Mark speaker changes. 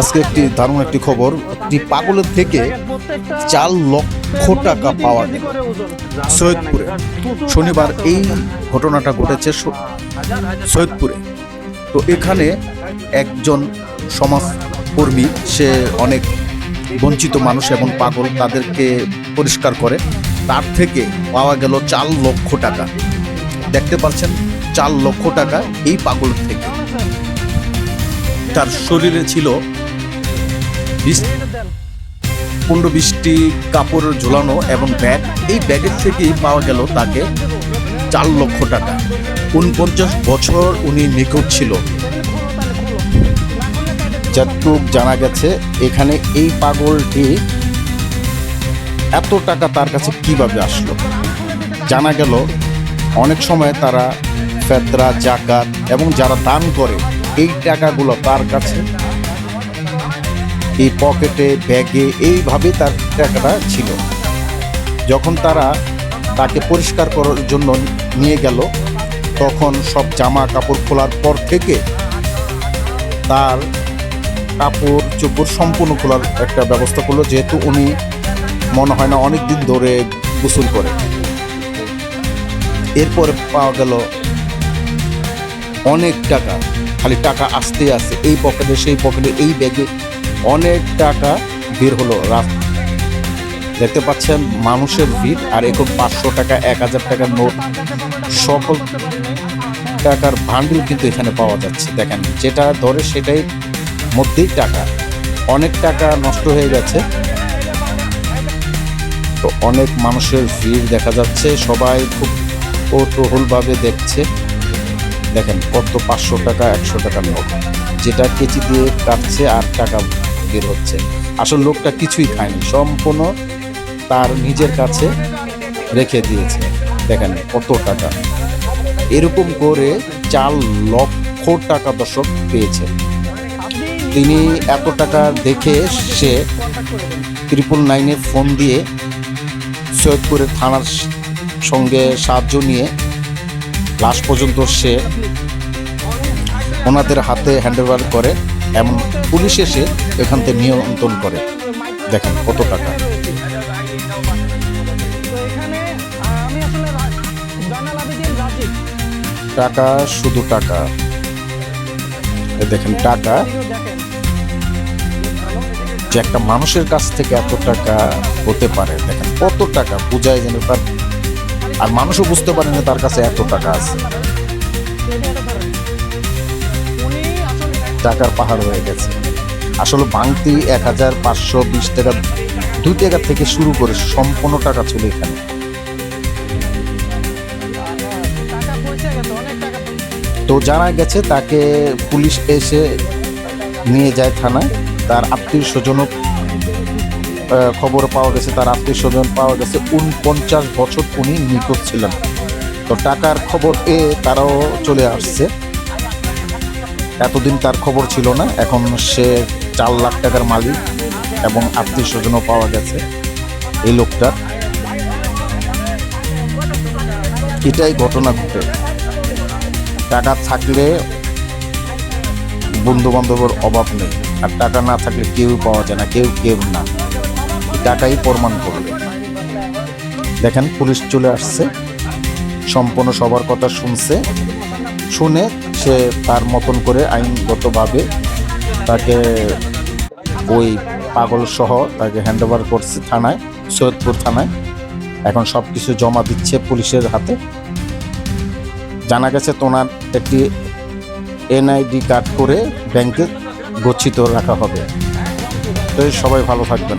Speaker 1: আজকে একটি দারুণ একটি খবর। একটি পাগলের থেকে চার লক্ষ টাকা পাওয়া গেল সৈয়দপুরে। শনিবার এই ঘটনাটা ঘটেছে সৈয়দপুরে। তো এখানে একজন সমাজকর্মী, সে অনেক বঞ্চিত মানুষ এবং পাগল, তাদেরকে পরিষ্কার করে। তার থেকে পাওয়া গেল চার লক্ষ টাকা। দেখতে পাচ্ছেন, চার লক্ষ টাকা এই পাগলের থেকে। তার শরীরে ছিল পনেরো বিশটি কাপড় ঝোলানো এবং ব্যাগ, এই ব্যাগের থেকেই পাওয়া গেল তাকে চার লক্ষ টাকা। উনপঞ্চাশ বছর উনি নিখোঁজ ছিল। যতটুক জানা গেছে, এখানে এই পাগলটি এত টাকা তার কাছে কীভাবে আসলো? জানা গেল, অনেক সময় তারা ফেদরা জাকাত এবং যারা দান করে, এই টাকাগুলো তার কাছে এই পকেটে, ব্যাগে এইভাবে তার টাকাটা ছিল। যখন তারা তাকে পরিষ্কার করার জন্য নিয়ে গেল, তখন সব জামা কাপড় খোলার পর থেকে তার কাপড় চোপড় সম্পূর্ণ খোলার একটা ব্যবস্থা করল, যেহেতু উনি মনে হয় না অনেক দিন ধরে গোসল করে। এরপরে পাওয়া গেল অনেক টাকা, খালি টাকা আসতে আসতে এই পকেটে, সেই পকেটে, এই ব্যাগে অনেক টাকা ভিড় হলো রাত দেখতে পাচ্ছেন মানুষের ভিড় আর এখন পাঁচশো টাকা, এক হাজার টাকার নোট। সকল টাকার ভান্ডিল কিন্তু এখানে পাওয়া যাচ্ছে। দেখেন, যেটা ধরে সেটাই মধ্যেই টাকা। অনেক টাকা নষ্ট হয়ে গেছে। তো অনেক মানুষের ভিড় দেখা যাচ্ছে। সবাই খুব কৌতূহলভাবে দেখছে। দেখেন, কত পাঁচশো টাকা, একশো টাকার নোট। যেটা কেচি দিয়ে কাটছে আর টাকা বের হচ্ছে। আসল লোকটা কিছুই খায়নি, সম্পূর্ণ তার নিজের কাছে রেখে দিয়েছে। দেখেন কত টাকা। এরকম করে চার লক্ষ টাকা দর্শক পেয়েছে। তিনি এত টাকা দেখে সে ট্রিপল নাইনে ফোন দিয়ে সৈয়দপুরের থানার সঙ্গে সাহায্য নিয়ে লাশ পর্যন্ত সে ওনাদের হাতে হ্যান্ডওভার করে এবং পুলিশ এসে এখান থেকে নিয়ন্ত্রণ করে। দেখেন কত টাকা। টাকা শুধু টাকা। দেখেন টাকা। যে একটা মানুষের কাছ থেকে এত টাকা হতে পারে, দেখেন কত টাকা বোঝায় যেন তার আর মানুষও বুঝতে পারে না তার কাছে এত টাকা আছে। টাকার পাহাড় হয়ে গেছে। আসলে বাংতি এক হাজার পাঁচশো বিশ টাকা দুই টাকা থেকে শুরু করে সম্পূর্ণ টাকা ছিল এখানে। তো জানা গেছে তাকে পুলিশ এসে নিয়ে যায় থানায়। তার আত্মীয় স্বজনও খবর পাওয়া গেছে, তার আত্মীয় স্বজন পাওয়া গেছে, উনপঞ্চাশ বছর উনি নিখোঁজ ছিলেন। তো টাকার খবর পেয়ে তারাও চলে আসছে। এতদিন তার খবর ছিল না, এখন সে চার লাখ টাকার মালিক এবং আত্মীয় স্বজনও পাওয়া গেছে এই লোকটা এটাই ঘটনা ঘটে। টাকা থাকলে বন্ধু বান্ধবের অভাব নেই, আর টাকা না থাকলে কেউ পাওয়া যায় না, কেউ কেউ না। টাকাই প্রমাণ করবে। দেখেন, পুলিশ চলে আসছে, সম্পূর্ণ সবার কথা শুনছে। শুনে সে তার মতন করে আইনগতভাবে তাকে ওই পাগল সহ তাকে হ্যান্ড ওভার করছে থানায়, সৈয়দপুর থানায়। এখন সব কিছু জমা দিচ্ছে পুলিশের হাতে। জানা গেছে তোনার একটি এনআইডি কার্ড করে ব্যাংকে গচ্ছিত রাখা হবে। তো সবাই ভালো থাকবেন।